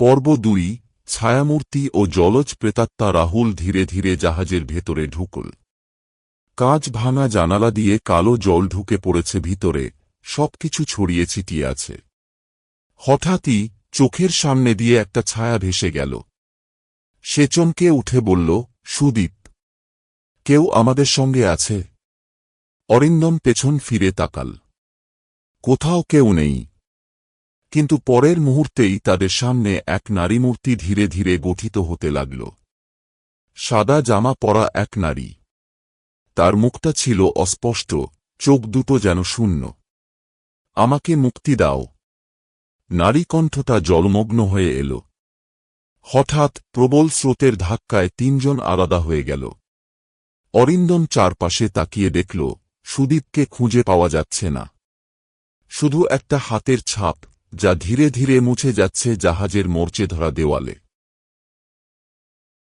পর্ব দুই, ছায়ামূর্তি ও জলজ প্রেতাত্মা রাহুল ধীরে ধীরে জাহাজের ভেতরে ঢুকল। কাঁচ ভাঙা জানালা দিয়ে কালো জল ঢুকে পড়েছে ভিতরে, সবকিছু ছড়িয়ে ছিটিয়ে আছে। হঠাৎই চোখের সামনে দিয়ে একটা ছায়া ভেসে গেল। সে চমকে উঠে বলল, সুদীপ, কেউ আমাদের সঙ্গে আছে? অরিন্দম পেছন ফিরে তাকাল। কোথাও কেউ নেই কিন্তু পরের মুহূর্তেই তাদের সামনে এক নারী মূর্তি ধীরে ধীরে গঠিত হতে লাগল। সাদা জামা পরা এক নারী। তার মুখটা ছিল অস্পষ্ট, চোখ দুটো যেন শূন্য। আমাকে মুক্তি দাও। নারী কণ্ঠটা জলমগ্ন হয়ে এল। হঠাৎ প্রবল স্রোতের ধাক্কায় তিনজন আলাদা হয়ে গেল। অরিন্দম চারপাশে তাকিয়ে দেখল, সুদীপকে খুঁজে পাওয়া যাচ্ছে না। শুধু একটা হাতের ছাপ। যা ধীরে ধীরে মুছে যাচ্ছে জাহাজের মোর্চে ধরা দেওয়ালে।